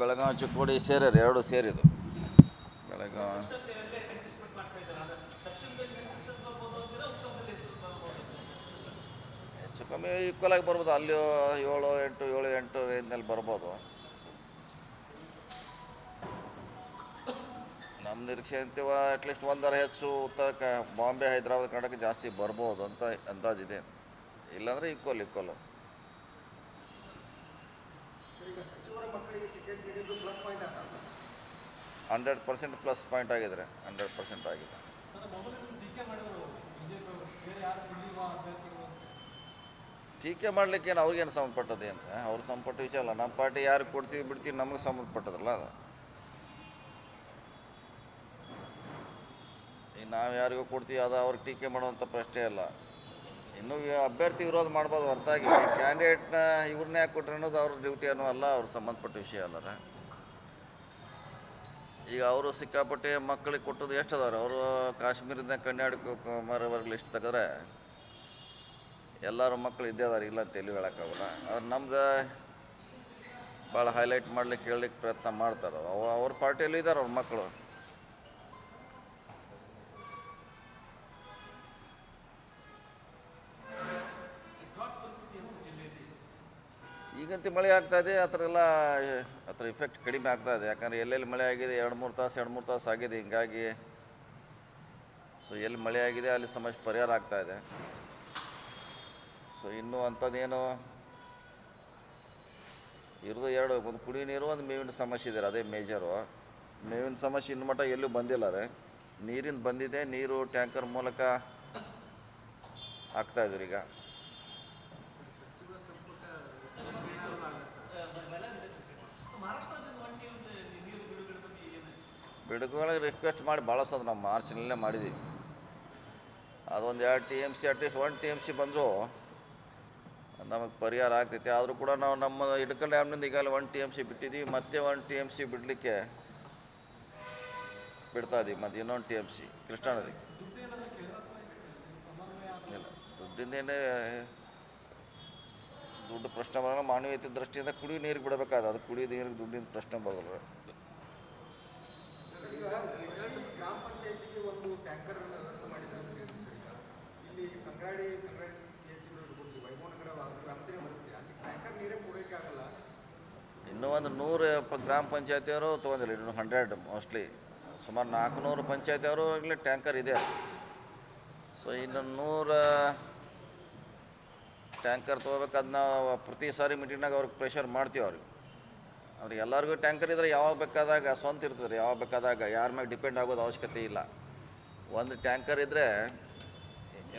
ಬೆಳಗಾವಿ ಚಿಕ್ಕೋಡಿ ಸೇರ್ಯಾರ ಎರಡು ಸೇರಿದು. ಬೆಳಗಾವಿ. ಹೆಚ್ಚು ಕಮ್ಮಿ ಈಕ್ವಲ್ ಆಗಿ ಬರ್ಬೋದು, ಅಲ್ಲಿ ಏಳು, ಎಂಟು ಏಳು, ಎಂಟು ರೇಂಜ್ನಲ್ಲಿ ಬರ್ಬೋದು. ನಮ್ಮ ನಿರೀಕ್ಷೆ ಅಂತೀವ ಅಟ್ಲೀಸ್ಟ್ ಒಂದರ ಹೆಚ್ಚು ಉತ್ತರ ಬಾಂಬೆ, ಹೈದರಾಬಾದ್, ಕರ್ನಾಟಕ ಜಾಸ್ತಿ ಬರ್ಬೋದು ಅಂತ ಅಂದಾಜಿದೆ ಇಲ್ಲಾಂದರೆ equal equal hundred percent plus point ಆಗಿದ್ರೆ ಹಂಡ್ರೆಡ್ ಪರ್ಸೆಂಟ್ ಆಗಿದೆ. ಟೀಕೆ ಮಾಡ್ಲಿಕ್ಕೆ ಏನು ಅವ್ರಿಗೇನು ಸಂಬಂಧಪಟ್ಟದ್ದು ಏನು ಅವ್ರಿಗೆ ಸಂಬಂಧಪಟ್ಟ ವಿಷಯ ಅಲ್ಲ. ನಮ್ಮ ಪಾರ್ಟಿ ಯಾರು ಕೊಡ್ತೀವಿ ಬಿಡ್ತೀವಿ ನಮಗೆ ಸಂಬಂಧಪಟ್ಟದಲ್ಲ ಅದು. ಈಗ ನಾವು ಯಾರಿಗೂ ಕೊಡ್ತೀವಿ ಅದು ಅವ್ರಿಗೆ ಟೀಕೆ ಮಾಡುವಂಥ ಪ್ರಶ್ನೆ ಇಲ್ಲ ಇನ್ನೂ ವಿ- ಅಭ್ಯರ್ಥಿ ವಿರೋಧ ಮಾಡ್ಬೋದು, ಹೊರತಾಗಿ. ಕ್ಯಾಂಡಿಡೇಟ್ನ ಇವ್ರನ್ನ ಕೊಟ್ರೆ ಅನ್ನೋದು ಅವ್ರ ಡ್ಯೂಟಿ ಅನ್ನೋ ಅಲ್ಲ, ಅವ್ರ ಸಂಬಂಧಪಟ್ಟ ವಿಷಯ ಅಲ್ಲರ ಈಗ ಅವರು ಸಿಕ್ಕಾಪಟ್ಟೆ ಮಕ್ಕಳಿಗೆ ಕೊಟ್ಟದ್ದು ಎಷ್ಟು ಅದಾರೆ ಅವರು ಕಾಶ್ಮೀರದಿಂದ ಕನ್ಯಾಕುಮಾರಿವರೆಗೆ ಲಿಸ್ಟ್ ತೆಗೆದ್ರೆ ಎಲ್ಲರೂ ಮಕ್ಕಳು ಇದ್ದೇ ಅದಾರೆ, ಇಲ್ಲ ಅಂತ ಎಲ್ಲಿ ಹೇಳೋಕ್ಕಾಗಲ್ಲ. ಅವ್ರು ನಮ್ದು ಭಾಳ ಹೈಲೈಟ್ ಮಾಡ್ಲಿಕ್ಕೆ ಹೇಳಲಿಕ್ಕೆ ಪ್ರಯತ್ನ ಮಾಡ್ತಾರೆ. ಅವ ಅವ್ರ ಪಾರ್ಟಿಯಲ್ಲಿ ಇದ್ದಾರೆ ಅವ್ರ ಮಕ್ಕಳು. ಈಗಂತೂ ಮಳೆ ಆಗ್ತಾ ಇದೆ, ಆ ಥರ ಎಲ್ಲ ಆ ಥರ ಇಫೆಕ್ಟ್ ಕಡಿಮೆ ಆಗ್ತಾ ಇದೆ. ಯಾಕಂದರೆ ಎಲ್ಲೆಲ್ಲಿ ಮಳೆ ಆಗಿದೆ, ಎರಡು ಮೂರು ತಾಸು, ಎರಡು ಮೂರು ತಾಸು ಆಗಿದೆ. ಹಿಂಗಾಗಿ ಸೊ ಎಲ್ಲಿ ಮಳೆ ಆಗಿದೆ, ಅಲ್ಲಿ ಸಮಸ್ಯೆ ಪರಿಹಾರ ಆಗ್ತಾ ಇದೆ. ಸೊ ಇನ್ನೂ ಅಂಥದ್ದೇನು? ಇರೋದು ಎರಡು. ಒಂದು ಕುಡಿ ನೀರು, ಒಂದು ಮೇವಿನ ಸಮಸ್ಯೆ ಇದೆ. ಅದೇ ಮೇಜರು ಮೇವಿನ ಸಮಸ್ಯೆ ಇನ್ನು ಮಟ್ಟ ಎಲ್ಲೂ ಬಂದಿಲ್ಲ ರೀ. ನೀರಿಂದ ಬಂದಿದೆ, ನೀರು, ಟ್ಯಾಂಕರ್ ಮೂಲಕ ಆಗ್ತಾಯಿದ್ರು ಈಗ. ಬಿಡುಗಡೆ ರಿಕ್ವೆಸ್ಟ್ ಮಾಡಿ ಭಾಳ ಸದ ನಾವು ಮಾರ್ಚ್ನಲ್ಲೇ ಮಾಡಿದ್ದೀವಿ ಅದೊಂದು ಎರಡು T M C at least one T M C ಬಂದರೂ ನಮಗೆ ಪರಿಹಾರ ಆಗ್ತೈತೆ. ಆದರೂ ಕೂಡ ನಾವು ನಮ್ಮ ಇಡ್ಕಲ್ ಡ್ಯಾಮ್ನಿಂದ ಈಗಾಗಲೇ ಒನ್ ಟಿ ಎಂ ಸಿ ಬಿಟ್ಟಿದ್ದೀವಿ ಮತ್ತೆ ಒನ್ ಟಿ ಎಂ ಸಿ ಬಿಡಲಿಕ್ಕೆ ಬಿಡ್ತಾ ಇದೀವಿ. ಮತ್ತು ಇನ್ನೊಂದು ಟಿ ಎಂ ಸಿ ಕೃಷ್ಣಾ ನದಿ ಇಲ್ಲ ದುಡ್ಡಿಂದೇನೆ ದುಡ್ಡು ಪ್ರಶ್ನೆ ಬರೋಲ್ಲ. ಮಾನವೀಯತೆ ದೃಷ್ಟಿಯಿಂದ ಕುಡಿಯೋ ನೀರಿಗೆ ಬಿಡಬೇಕಾದ ಅದು ಕುಡಿಯೋ ನೀರಿಗೆ ದುಡ್ಡಿನ ಪ್ರಶ್ನೆ ಬರೋಲ್ಲ ಈಗ ರಿಸಲ್ಟ್ ಗ್ರಾಮ ಪಂಚಾಯತಿಗೆ ಒಂದು ಟ್ಯಾಂಕರ್ ವ್ಯವಸ್ಥೆ ಮಾಡಿದ್ದಾರೆ ಅಂತ ಹೇಳಿದ್ರು ಸರ್ ಈಗ ಇಲ್ಲಿ ಕಂಗ್ರಾಡಿ ಕಂಗ್ರಾಡಿ ಹೆಚ್ಚಿನ ಇರ್ಬೋದು ವೈಭವನಗರ ವ್ಯಾಪ್ತಿನೇ ಬರುತ್ತೆ ಅಲ್ಲಿ ಟ್ಯಾಂಕರ್ ನೀರೇ ಪೂರೈಕೆ ಆಗಲ್ಲ ಇನ್ನೂ ಒಂದು ನೂರು ಗ್ರಾಮ ಪಂಚಾಯತಿಯವರು ತೊಗೊಂಡಿಲ್ಲ, ಇನ್ನೂ ಹಂಡ್ರೆಡ್ ಮೋಸ್ಟ್ಲಿ ಸುಮಾರು ನಾಲ್ಕುನೂರು ಪಂಚಾಯತಿಯವರು ಆಗಲಿ ಟ್ಯಾಂಕರ್ ಇದೆ. ಸೊ ಇನ್ನು ನೂರ ಟ್ಯಾಂಕರ್ ತೊಗೋಬೇಕಾದ್ ನಾವು ಪ್ರತಿ ಸಾರಿ ಮೀಟಿಂಗ್ನಾಗ ಅವ್ರಿಗೆ ಪ್ರೆಷರ್ ಮಾಡ್ತೀವಿ ಅವ್ರಿಗೆ. ಅವ್ರಿಗೆ ಎಲ್ಲರಿಗೂ ಟ್ಯಾಂಕರ್ ಇದ್ರೆ ಯಾವಾಗ ಬೇಕಾದಾಗ ಸ್ವಂತ ಇರ್ತದೆ, ಯಾವಾಗ ಬೇಕಾದಾಗ ಯಾರ ಮ್ಯಾಗೆ ಡಿಪೆಂಡ್ ಆಗೋದು ಅವಶ್ಯಕತೆ ಇಲ್ಲ. ಒಂದು ಟ್ಯಾಂಕರ್ ಇದ್ದರೆ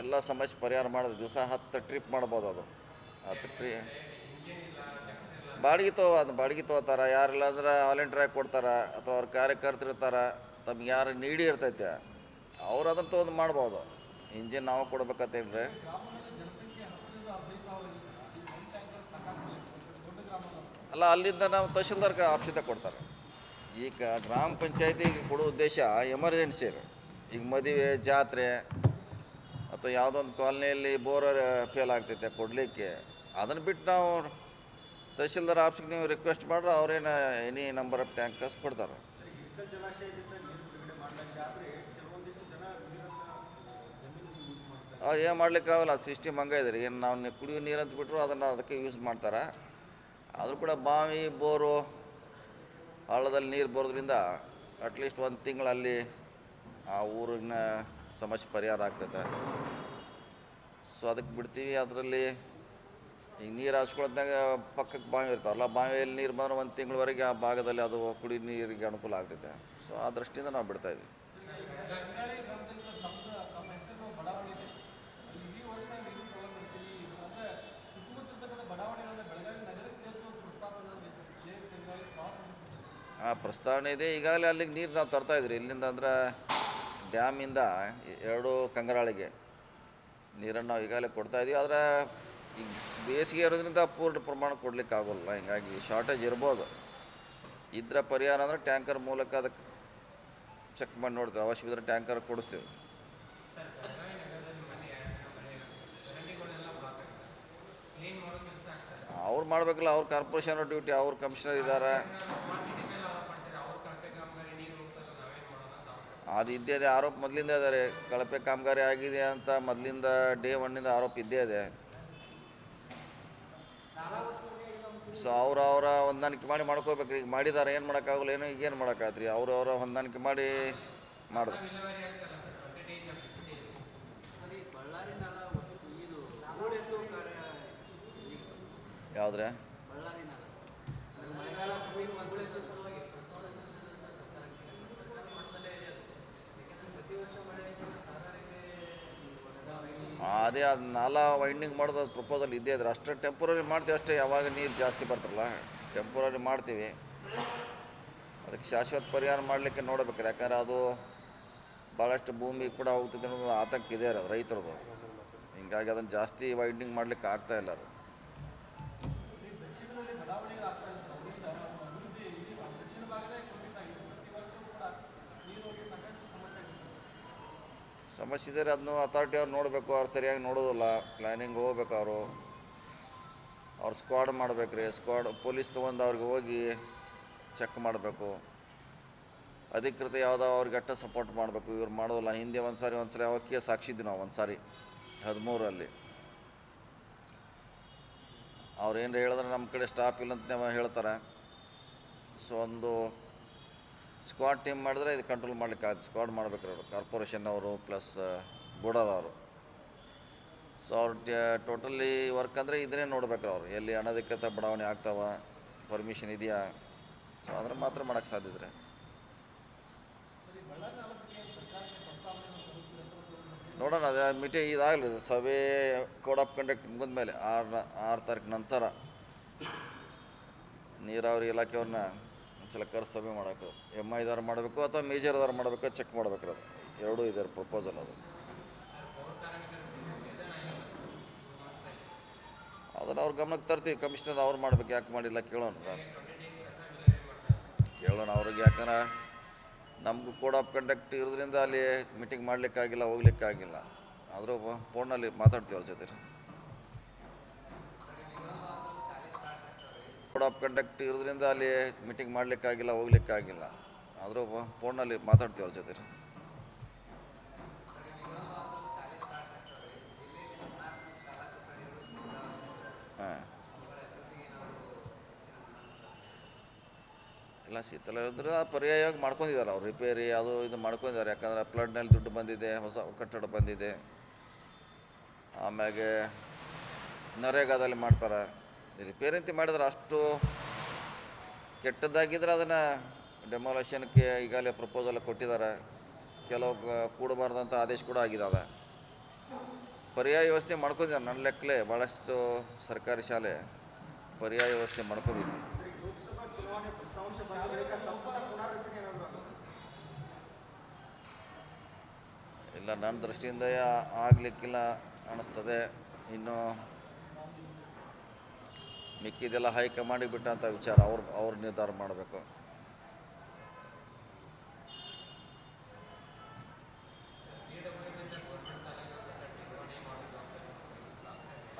ಎಲ್ಲ ಸಮಸ್ಯೆ ಪರಿಹಾರ ಮಾಡೋದು, ದಿವಸ ಹತ್ತು ಟ್ರಿಪ್ ಮಾಡ್ಬೋದು ಅದು. ಹತ್ತು ಟ್ರಿ ಬಾಡಿಗೆ ತೊಗೋ ಅದು ಬಾಡಿಗೆ ತೊಗೋತಾರ ಯಾರಿಲ್ಲ ಅಂದ್ರೆ ವಾಲಂಟಿಯರ್ ಕೊಡ್ತಾರ, ಅಥವಾ ಅವ್ರ ಕಾರ್ಯಕರ್ತರು ಇರ್ತಾರ, ತಮ್ಗೆ ಯಾರು ನೀಡಿ ಇರ್ತೈತೆ ಅವ್ರು ಅದನ್ನು ತೊಗೊಂಡು ಮಾಡ್ಬೋದು. ಇಂಜಿನ್ ನಾವು ಕೊಡ್ಬೇಕತ್ತೇನ್ರಿ ಅಲ್ಲ, ಅಲ್ಲಿಂದ ನಾವು ತಹಶೀಲ್ದಾರ್ಗೆ ಆಪ್ಷಿತ ಕೊಡ್ತಾರೆ. ಈಗ ಗ್ರಾಮ ಪಂಚಾಯತಿಗೆ ಕೊಡೋ ಉದ್ದೇಶ ಎಮರ್ಜೆನ್ಸಿ ಈಗ ಮದುವೆ, ಜಾತ್ರೆ, ಅಥವಾ ಯಾವುದೊಂದು ಕಾಲನಿಯಲ್ಲಿ ಬೋರರ್ ಫೇಲ್ ಆಗ್ತೈತೆ ಕೊಡಲಿಕ್ಕೆ. ಅದನ್ನು ಬಿಟ್ಟು ನಾವು ತಹಶೀಲ್ದಾರ್ ಆಫೀಸ್ಗೆ ನೀವು ರಿಕ್ವೆಸ್ಟ್ ಮಾಡ್ರೆ ಅವ್ರೇನು ಎನಿ ನಂಬರ್ ಆಫ್ ಟ್ಯಾಂಕರ್ಸ್ ಕೊಡ್ತಾರೆ. ಏನು ಮಾಡ್ಲಿಕ್ಕಾಗಲ್ಲ ಸಿಸ್ಟಮ್ ಹಂಗೆ ಇದೆ ಏನು ನಾವು ಕುಡಿಯೋ ನೀರು ಅಂತ ಬಿಟ್ಟರು ಅದನ್ನು ಅದಕ್ಕೆ ಯೂಸ್ ಮಾಡ್ತಾರೆ. ಆದರೂ ಕೂಡ ಬಾವಿ, ಬೋರು, ಹಳ್ಳದಲ್ಲಿ ನೀರು ಬರೋದ್ರಿಂದ ಅಟ್ಲೀಸ್ಟ್ ಒಂದು ತಿಂಗಳಲ್ಲಿ ಆ ಊರಿನ ಸಮಸ್ಯೆ ಪರಿಹಾರ ಆಗ್ತೈತೆ. ಸೊ ಅದಕ್ಕೆ ಬಿಡ್ತೀವಿ. ಅದರಲ್ಲಿ ಈಗ ನೀರು ಹಾಸ್ಕೊಳ್ಳೋದಾಗ ಪಕ್ಕಕ್ಕೆ ಬಾವಿ ಇರ್ತಾವಲ್ಲ ಬಾವಿಯಲ್ಲಿ ನೀರು ಬಂದ್ರೆ ಒಂದು ತಿಂಗಳವರೆಗೆ ಆ ಭಾಗದಲ್ಲಿ ಅದು ಕುಡಿ ನೀರಿಗೆ ಅನುಕೂಲ ಆಗ್ತೈತೆ. ಸೊ ಆ ದೃಷ್ಟಿಯಿಂದ ನಾವು ಬಿಡ್ತಾ ಇದ್ವಿ. ಆ ಪ್ರಸ್ತಾವನೆ ಇದೆ. ಈಗಾಗಲೇ ಅಲ್ಲಿಗೆ ನೀರು ನಾವು ತರ್ತಾ ಇದ್ರಿ. ಇಲ್ಲಿಂದ ಅಂದ್ರೆ ಡ್ಯಾಮಿಂದ ಎರಡು ಕಂಗರಾಳಿಗೆ ನೀರನ್ನು ನಾವು ಈಗಾಗಲೇ ಕೊಡ್ತಾ ಇದೀವಿ. ಆದರೆ ಈಗ ಬೇಸಿಗೆ ಇರೋದ್ರಿಂದ ಪೂರ್ಣ ಪ್ರಮಾಣ ಕೊಡಲಿಕ್ಕೆ ಆಗೋಲ್ಲ. ಹಿಂಗಾಗಿ ಶಾರ್ಟೇಜ್ ಇರ್ಬೋದು. ಇದ್ರ ಪರಿಹಾರ ಅಂದರೆ ಟ್ಯಾಂಕರ್ ಮೂಲಕ ಅದಕ್ಕೆ ಚೆಕ್ ಮಾಡಿ ನೋಡ್ತೇವೆ. ಅವಶ್ಯ ಇದ್ರೆ ಟ್ಯಾಂಕರ್ ಕೊಡಿಸ್ತೇವೆ ಅವ್ರು ಮಾಡಬೇಕಲ್ಲ, ಅವ್ರ ಕಾರ್ಪೊರೇಷನ್ ಡ್ಯೂಟಿ ಅವ್ರ ಕಮಿಷನರ್ ಇದ್ದಾರೆ ಅದು ಇದ್ದೇ ಇದೆ. ಆರೋಪ ಮೊದಲಿಂದ ಇದ್ದಾರೆ ಕಳಪೆ ಕಾಮಗಾರಿ ಆಗಿದೆ ಅಂತ ಮೊದಲಿಂದ ಡೇ ಒನ್ನಿಂದ ಆರೋಪ ಇದ್ದೇ ಇದೆ. ಸೊ ಅವ್ರ ಅವರ ಹೊಂದಾಣಿಕೆ ಮಾಡಿ ಮಾಡ್ಕೋಬೇಕು. ಈಗ ಮಾಡಿದಾರೆ, ಏನು ಮಾಡೋಕ್ಕಾಗಲ್ಲ, ಏನು ಈಗ ಏನು ಅವ್ರ ಅವ್ರು ಹೊಂದಾಣಿಕೆ ಮಾಡಿ ಮಾಡಿದ್ರು ಯಾವುದ್ರೆ ಬಳ್ಳಾರಿ ನಾಳ ಅಂದ್ರೆ ಮಳೆಗಾಲ ಸಮೀಪ ಬಂದ್ರೆ ಅದೇ ಅದು ನಾಲ ವೈಂಡಿಂಗ್ ಮಾಡೋದು ಅದು ಪ್ರಪೋಸಲ್ ಇದ್ದೇ ಇದ್ರೆ ಅಷ್ಟೇ ಟೆಂಪ್ರರಿ ಮಾಡ್ತೀವಿ ಅಷ್ಟೇ, ಯಾವಾಗ ನೀರು ಜಾಸ್ತಿ ಬರ್ತಲ್ಲ ಟೆಂಪ್ರರಿ ಮಾಡ್ತೀವಿ. ಅದಕ್ಕೆ ಶಾಶ್ವತ ಪರಿಹಾರ ಮಾಡಲಿಕ್ಕೆ ನೋಡಬೇಕು, ಯಾಕಂದ್ರೆ ಅದು ಭಾಳಷ್ಟು ಭೂಮಿ ಕೂಡ ಹೋಗ್ತದೆ ಅನ್ನೋದು ಆತಂಕ ಇದೆ ರೈತರದು. ಹಿಂಗಾಗಿ ಅದನ್ನು ಜಾಸ್ತಿ ವೈಂಡಿಂಗ್ ಮಾಡಲಿಕ್ಕೆ ಆಗ್ತಾ ಇಲ್ಲ ಅದು. ಸಮಸ್ಯೆ ಇದ್ದರೆ ಅದನ್ನು ಅಥಾರಿಟಿ ಅವ್ರು ನೋಡಬೇಕು, ಅವ್ರು ಸರಿಯಾಗಿ ನೋಡೋದಿಲ್ಲ. ಪ್ಲ್ಯಾನಿಂಗ್ ಹೋಗ್ಬೇಕು ಅವರು. ಅವ್ರು ಸ್ಕ್ವಾಡ್ ಮಾಡ್ಬೇಕು ರೀ ಸ್ಕ್ವಾಡ್ ಪೊಲೀಸ್ ತೊಗೊಂಡು ಅವ್ರಿಗೆ ಹೋಗಿ ಚೆಕ್ ಮಾಡಬೇಕು. ಅಧಿಕೃತ ಯಾವುದೋ ಅವ್ರಿಗೆ ಅಟ್ಟ ಸಪೋರ್ಟ್ ಮಾಡಬೇಕು. ಇವ್ರು ಮಾಡೋದಿಲ್ಲ. ಹಿಂದೆ ಒಂದು ಸಾರಿ ಒಂದು ಸಾರಿ ಅವಾಗ ಕೇಸ್ ಹಾಕ್ಸಿದ್ವಿ ನಾವು ಒಂದು ಸಾರಿ ಹದಿಮೂರಲ್ಲಿ ಅವ್ರು ಏನು ಹೇಳಿದ್ರೆ ನಮ್ಮ ಕಡೆ ಸ್ಟಾಪ್ ಇಲ್ಲ ಅಂತ ಹೇಳ್ತಾರೆ. ಸೊ ಒಂದು ಸ್ಕ್ವಾಡ್ ಟೀಮ್ ಮಾಡಿದ್ರೆ ಇದು ಕಂಟ್ರೋಲ್ ಮಾಡ್ಲಿಕ್ಕೆ ಸ್ಕ್ವಾಡ್ ಅವರು. ಕಾರ್ಪೊರೇಷನ್ ಅವರು ಪ್ಲಸ್ ಬುಡದವರು ಸೊ ಅವ್ರು ಟೋಟಲಿ ವರ್ಕ್ ಅಂದರೆ ಇದನ್ನೇ ನೋಡ್ಬೇಕು ಅವ್ರು. ಎಲ್ಲಿ ಅನಧಿಕೃತ ಬಡಾವಣೆ ಆಗ್ತಾವ ಪರ್ಮಿಷನ್ ಇದೆಯಾ? ಸೊ ಅದ್ರ ಮಾತ್ರ ಮಾಡೋಕ್ಕೆ ಸಾಧ್ಯ ರೀ ನೋಡೋಣ, ಅದೇ ಮೀಟಿಂಗ್ ಇದಾಗಲಿ. ಸಭೆ ಕೋಡ್ ಆಫ್ ಕಂಡಕ್ಟ್ ಮುಗಿದ ಮೇಲೆ ಆರು ಆರು ತಾರೀಕು ನಂತರ ನೀರಾವರಿ ಇಲಾಖೆಯವ್ರನ್ನ ಕರೆಸಿ ಸಭೆ ಮಾಡೋಕೆ ಎಂ ಐದಾರು ಮಾಡಬೇಕು ಅಥವಾ ಮೇಜರ್ದಾರು ಮಾಡಬೇಕು ಚೆಕ್ ಮಾಡ್ಬೇಕು ಅದು. ಎರಡೂ ಇದೆ ಪ್ರಪೋಸಲ್ ಅದು. ಅದನ್ನು ಅವ್ರ ಗಮನಕ್ಕೆ ತರ್ತೀವಿ ಕಮಿಷನರ್ ಅವ್ರು ಮಾಡ್ಬೇಕು, ಯಾಕೆ ಮಾಡಿಲ್ಲ ಕೇಳೋಣ ಕೇಳೋಣ ಅವ್ರಿಗೆ ಯಾಕಂದ್ರೆ ನಮಗೂ ಕೋಡ್ ಆಫ್ ಕಂಡಕ್ಟ್ ಇರೋದ್ರಿಂದ ಅಲ್ಲಿ ಮೀಟಿಂಗ್ ಮಾಡಲಿಕ್ಕಾಗಿಲ್ಲ, ಹೋಗ್ಲಿಕ್ಕಾಗಿಲ್ಲ. ಆದರೂ ಫೋನಲ್ಲಿ ಮಾತಾಡ್ತೀವಿ ಅವ್ರ ಜೊತೆ. ಕೋಡ್ ಆಫ್ ಕಂಡಕ್ಟ್ ಇರೋದ್ರಿಂದ ಅಲ್ಲಿ ಮೀಟಿಂಗ್ ಮಾಡಲಿಕ್ಕಾಗಿಲ್ಲ, ಹೋಗ್ಲಿಕ್ಕಾಗಿಲ್ಲ. ಆದರೂ ಫೋನಲ್ಲಿ ಮಾತಾಡ್ತೀವಿ ಅವ್ರ ಜೊತೆ. ಹಾಂ. ಇಲ್ಲ, ಶೀತಲ ಇದ್ರೆ ಪರ್ಯಾಯವಾಗಿ ಮಾಡ್ಕೊಂಡಿದ್ದಾರೆ ಅವ್ರು? ರಿಪೇರಿ ಅದು ಇದು ಮಾಡ್ಕೊಂಡಿದ್ದಾರೆ. ಯಾಕಂದ್ರೆ ಫ್ಲಡ್ನಲ್ಲಿ ದುಡ್ಡು ಬಂದಿದೆ, ಹೊಸ ಕಟ್ಟಡ ಬಂದಿದೆ. ಆಮ್ಯಾಗೆ ನರೇಗಾದಲ್ಲಿ ಮಾಡ್ತಾರೆ. ರಿಪೇರಿ ಅಂತ ಮಾಡಿದ್ರೆ ಅಷ್ಟು ಕೆಟ್ಟದ್ದಾಗಿದ್ರೆ ಅದನ್ನು ಡೆಮಾಲೇಷನ್ಗೆ ಈಗಾಗಲೇ ಪ್ರಪೋಸಲ್ ಕೊಟ್ಟಿದ್ದಾರೆ. ಕೆಲವು ಕೂಡಬಾರ್ದಂಥ ಆದೇಶ ಕೂಡ ಆಗಿದೆ ಅದ. ಪರ್ಯಾಯ ವ್ಯವಸ್ಥೆ ಮಾಡ್ಕೊಂಡಿದ್ದಾರೆ. ನನ್ನ ಲೆಕ್ಕಲೆ ಭಾಳಷ್ಟು ಸರ್ಕಾರಿ ಶಾಲೆ ಪರ್ಯಾಯ ವ್ಯವಸ್ಥೆ ಆಗುತ್ತಾ? ಇಲ್ಲ, ನನ್ನ ದೃಷ್ಟಿಯಿಂದ ಆಗ್ಲಿಕ್ಕಿಲ್ಲ ಅನ್ನಿಸ್ತದೆ ಇನ್ನು ಮಿಕ್ಕಿದೆಲ್ಲ ಹೈಕಮಾಂಡಿಗೆ ಬಿಟ್ಟಂಥ ವಿಚಾರ ಅವ್ರು ಅವ್ರು ನಿರ್ಧಾರ ಮಾಡಬೇಕು.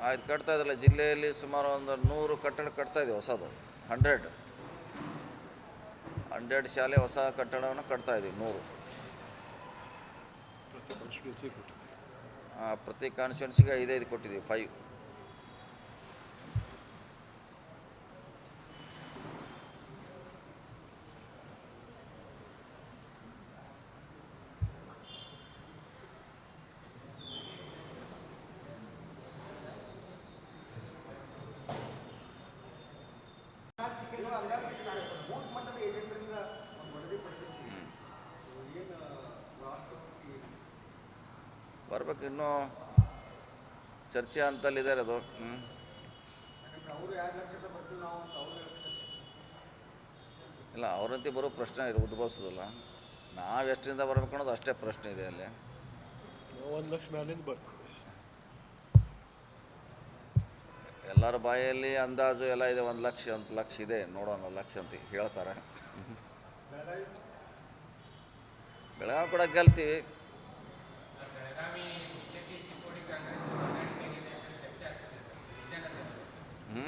ಆಯ್ತು ಕಟ್ತಾ ಇದ್ರಲ್ಲ ಜಿಲ್ಲೆಯಲ್ಲಿ ಸುಮಾರು ಒಂದು ನೂರು ಕಟ್ಟಡ ಕಟ್ತಾ ಇದೀವಿ ಹೊಸದು ಹಂಡ್ರೆಡ್ ಹಂಡ್ರೆಡ್ ಶಾಲೆ ಹೊಸ ಕಟ್ಟಡವನ್ನು ಕಟ್ತಾ ಇದೀವಿ ನೂರು. ಪ್ರತಿ ಕಾನ್ಸ್ಟಿಟ್ಯೂನ್ಸಿಗೆ ಐದೈದು ಕೊಟ್ಟಿದ್ದೀವಿ ಫೈವ್ ಬರ್ಬೇಕು, ಇನ್ನೂ ಚರ್ಚೆ ಅಂತಲ್ಲಿದ್ದಾರೆ ಅದು. ಹ್ಞೂ ಇಲ್ಲ, ಅವರಂತೆ ಬರೋ ಪ್ರಶ್ನೆ ಇರೋ ಉದ್ಭವಿಸೋದಿಲ್ಲ. ನಾವು ಎಷ್ಟರಿಂದ ಬರ್ಬೇಕು ಅನ್ನೋದು ಅಷ್ಟೇ ಪ್ರಶ್ನೆ ಇದೆ ಅಲ್ಲಿ. ಒಂದು ಲಕ್ಷ ಮೇಲಿಂದ ಬರ್ತೀವಿ. ಎಲ್ಲರ ಬಾಯಲ್ಲಿ ಅಂದಾಜು ಎಲ್ಲ ಇದೆ, ಒಂದು ಲಕ್ಷ ಒಂದು ಲಕ್ಷ ಇದೆ. ನೋಡೋಣ ಲಕ್ಷ ಅಂತ ಹೇಳ್ತಾರೆ. ಬೆಳಗಾವಿ ಕೂಡ ಗೆಲ್ತೀವಿ. ಹ್ಞೂ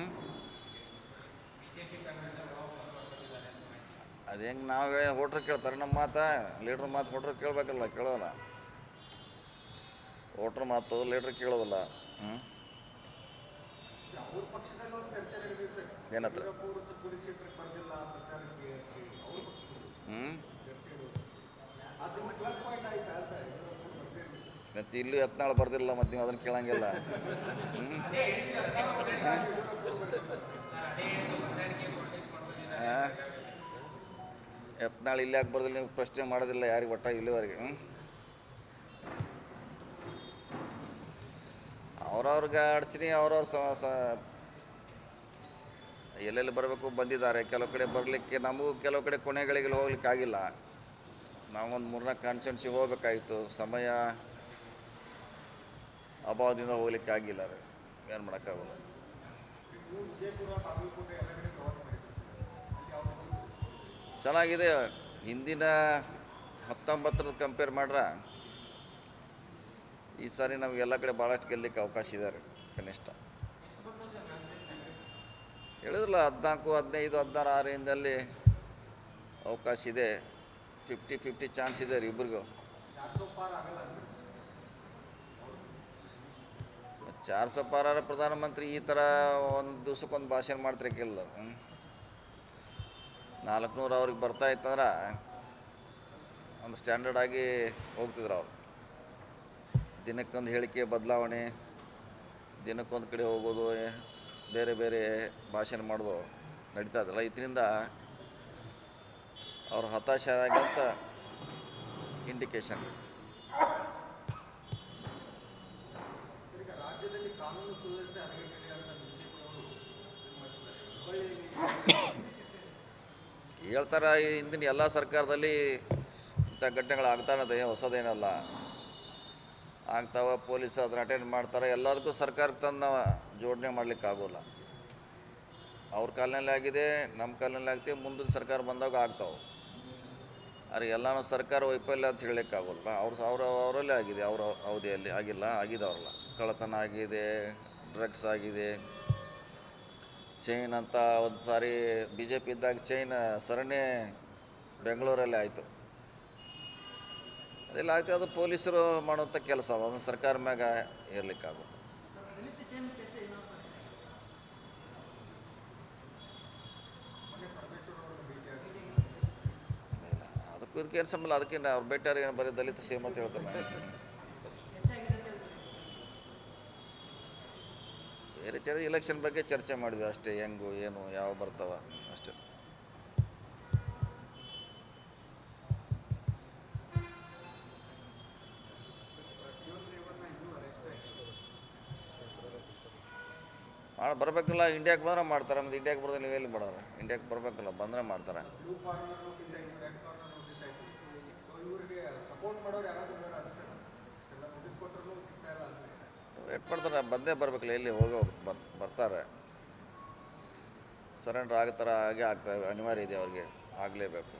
ಅದು ಹೆಂಗೆ ನಾವು ಹೇಳಿ ಹೋಟ್ರ್ ಕೇಳ್ತಾರೆ ನಮ್ಮ ಮಾತಾ? ಲೀಡ್ರ್ ಮಾತು ಹೋಟ್ರ್ ಕೇಳಬೇಕಲ್ಲ, ಕೇಳೋಲ್ಲ. ಹೋಟ್ರ್ ಮಾತು ಲೀಡ್ರ್ ಕೇಳೋದಿಲ್ಲ. ಹ್ಞೂ ಅವ್ರ ಪಕ್ಷದಲ್ಲಿ ಒಂದು ಚರ್ಚೆ ನಡೆದಿದೆ ಸರ್ ಏನತ್ರ? ಮತ್ತು ಇಲ್ಲೂ ಯತ್ನಾಳು ಬರ್ದಿಲ್ಲ ಮತ್ತೆ ನೀವು ಅದನ್ನ ಕೇಳಂಗಿಲ್ಲ. ಎತ್ನಾಳು ಇಲ್ಲಿ ಯಾಕೆ ಬರ್ದಿಲ್ಲ, ನೀವು ಪ್ರಶ್ನೆ ಮಾಡೋದಿಲ್ಲ, ಯಾರಿಗೆ ಒಟ್ಟ ಇಲ್ಲಿವರೆಗೆ ಹ್ಞೂ ಅವ್ರವ್ರಿಗೆ ಅಡಚಣೆ, ಅವ್ರವ್ರ ಸ ಎಲ್ಲೆಲ್ಲಿ ಬರಬೇಕು ಬಂದಿದ್ದಾರೆ. ಕೆಲವು ಕಡೆ ಬರಲಿಕ್ಕೆ ನಮಗೂ ಕೆಲವು ಕಡೆ ಕೊನೆಗಳಿಗೆ ಹೋಗ್ಲಿಕ್ಕೆ ಆಗಿಲ್ಲ. ನಾವೊಂದು ಮೂರ್ನಾಲ್ಕು ಕಾನ್ಸ್ಟಿಟ್ಯೂನ್ಸಿ ಹೋಗ್ಬೇಕಾಗಿತ್ತು ಸಮಯ ಅಭಾವದಿಂದ ಹೋಗ್ಲಿಕ್ಕೆ ಆಗಿಲ್ಲ ರೀ ಏನು ಮಾಡೋಕ್ಕಾಗಲ್ಲ. ಚೆನ್ನಾಗಿದೆ. ಹಿಂದಿನ ಹತ್ತೊಂಬತ್ತರದ್ದು ಕಂಪೇರ್ ಮಾಡ್ರೆ? ಈ ಸಾರಿ ನಮಗೆ ಎಲ್ಲ ಕಡೆ ಭಾಳಷ್ಟು ಗೆಲ್ಲಕ್ಕೆ ಅವಕಾಶ ಇದೆ ರೀ ಕನಿಷ್ಠ. ಹೇಳಿದ್ರಲ್ಲ ಹದಿನಾಲ್ಕು, ಹದಿನೈದು, ಹದಿನಾರು ಆ ರೇಂಜಲ್ಲಿ ಅವಕಾಶ ಇದೆ. ಫಿಫ್ಟಿ ಫಿಫ್ಟಿ ಚಾನ್ಸ್ ಇದೆ ರೀ ಇಬ್ರಿಗೂ. ಚಾರ್ ಸೊ ಪಾರ ಆಗಲ್ಲ ಅಂದ್ರೆ ಚಾರ್ ಸौ ಪ್ರಧಾನಮಂತ್ರಿ ಈ ಥರ ಒಂದು ದಿವ್ಸಕ್ಕೊಂದು ಭಾಷಣ ಮಾಡ್ತಿರಕ್ಕಿಲ್ಲ ನಾಲ್ಕುನೂರು ಅವ್ರಿಗೆ ಬರ್ತಾ ಇತ್ತಂದ್ರೆ ಒಂದು ಸ್ಟ್ಯಾಂಡರ್ಡ್ ಆಗಿ ಹೋಗ್ತಿದ್ರು ಅವ್ರು. ದಿನಕ್ಕೊಂದು ಹೇಳಿಕೆ ಬದಲಾವಣೆ, ದಿನಕ್ಕೊಂದು ಕಡೆ ಹೋಗೋದು ಬೇರೆ ಬೇರೆ ಭಾಷಣ ಮಾಡೋದು ನಡೀತಾ ಇದ್ರಲ್ಲ ಇದರಿಂದ ಅವರು ಹತಾಶರಾಗಂತ ಇಂಡಿಕೇಶನ್ ಹೇಳ್ತಾರೆ ಹಿಂದಿನ ಎಲ್ಲ ಸರ್ಕಾರದಲ್ಲಿ ಇಂಥ ಘಟನೆಗಳು ಆಗ್ತಾನದೆ ಹೊಸದೇನಲ್ಲ. ಆಗ್ತಾವ, ಪೊಲೀಸ್ ಅದನ್ನ ಅಟೆಂಡ್ ಮಾಡ್ತಾರೆ, ಎಲ್ಲದಕ್ಕೂ ಸರ್ಕಾರಕ್ಕೆ ತಂದು ನಾವು ಜೋಡಣೆ ಮಾಡ್ಲಿಕ್ಕೆ ಆಗೋಲ್ಲ. ಅವ್ರ ಕಾಲಿನಲ್ಲಿ ಆಗಿದೆ, ನಮ್ಮ ಕಾಲಿನಲ್ಲಿ ಆಗ್ತೀವಿ, ಮುಂದಿನ ಸರ್ಕಾರ ಬಂದಾಗ ಆಗ್ತಾವೆ. ಅರೆ, ಎಲ್ಲನೂ ಸರ್ಕಾರ ವೈಫಲ್ಯ ಅಂತ ಹೇಳಲಿಕ್ಕೆ ಆಗೋಲ್ಲ. ಅವರ, ಅವ್ರ, ಅವರಲ್ಲೇ ಆಗಿದೆ, ಅವರ ಅವಧಿಯಲ್ಲಿ ಆಗಿಲ್ಲ ಆಗಿದವ್ರಲ್ಲ ಕಳ್ಳತನ ಆಗಿದೆ, ಡ್ರಗ್ಸ್ ಆಗಿದೆ. ಚೈನ್ ಅಂತ ಒಂದು ಸಾರಿ ಬಿ ಜೆ ಪಿ ಇದ್ದಾಗ ಚೈನ್ ಸರಣಿ ಬೆಂಗಳೂರಲ್ಲೇ ಆಯಿತು. ಅದೆಲ್ಲ ಆಗ್ತದೆ ಅದು ಪೊಲೀಸರು ಮಾಡುವಂಥ ಕೆಲಸ ಅದು. ಅದನ್ನು ಸರ್ಕಾರ ಮ್ಯಾಗ ಇರಲಿಕ್ಕಾಗು ಇಲ್ಲ, ಅದಕ್ಕೂ ಇದಕ್ಕೆ ಏನು ಸಂಬಂಧ? ಅದಕ್ಕೆ ಅವ್ರು ಬೆಟ್ಟರ್ ಏನು ಬರೀ ದಲಿತ ಸೇಮ್ ಅಂತ ಹೇಳ್ತಾರೆ. ಬೇರೆ ಚರ್ಚೆ ಇಲೆಕ್ಷನ್ ಬಗ್ಗೆ ಚರ್ಚೆ ಮಾಡಿದ್ವಿ ಅಷ್ಟೇ. ಹೆಂಗು ಏನು ಯಾವ ಬರ್ತಾವ ಅಷ್ಟೇ. ಮಾಡಿ ಬರಬೇಕಲ್ಲ ಇಂಡಿಯಾಕ್ಕೆ ಬಂದ್ರೆ ಮಾಡ್ತಾರೆ, ಮತ್ತು ಇಂಡಿಯಾಕ್ಕೆ ಬರೋದು ನೀವು ಎಲ್ಲಿ ಮಾಡೋರು ಇಂಡಿಯಾಕ್ಕೆ ಬರಬೇಕಲ್ಲ, ಬಂದರೆ ಮಾಡ್ತಾರೆ. ವೇಟ್ ಮಾಡ್ತಾರೆ, ಬಂದೇ ಬರಬೇಕಲ್ಲ, ಎಲ್ಲಿ ಹೋಗಿ ಬರ್, ಬರ್ತಾರೆ. ಸರೆಂಡರ್ ಥರ ಹಾಗೆ ಆಗ್ತವೆ ಅನಿವಾರ್ಯ ಇದೆ ಅವ್ರಿಗೆ, ಆಗಲೇಬೇಕು.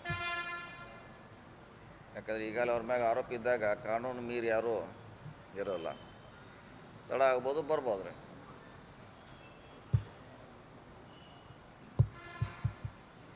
ಯಾಕಂದ್ರೆ ಈಗಾಗಲೇ ಅವ್ರ ಮ್ಯಾಗ ಆರೋಪ ಇದ್ದಾಗ ಕಾನೂನು ಮೀರಿ ಯಾರೂ ಇರೋಲ್ಲ. ತಡ ಆಗ್ಬೋದು ಬರ್ಬೋದು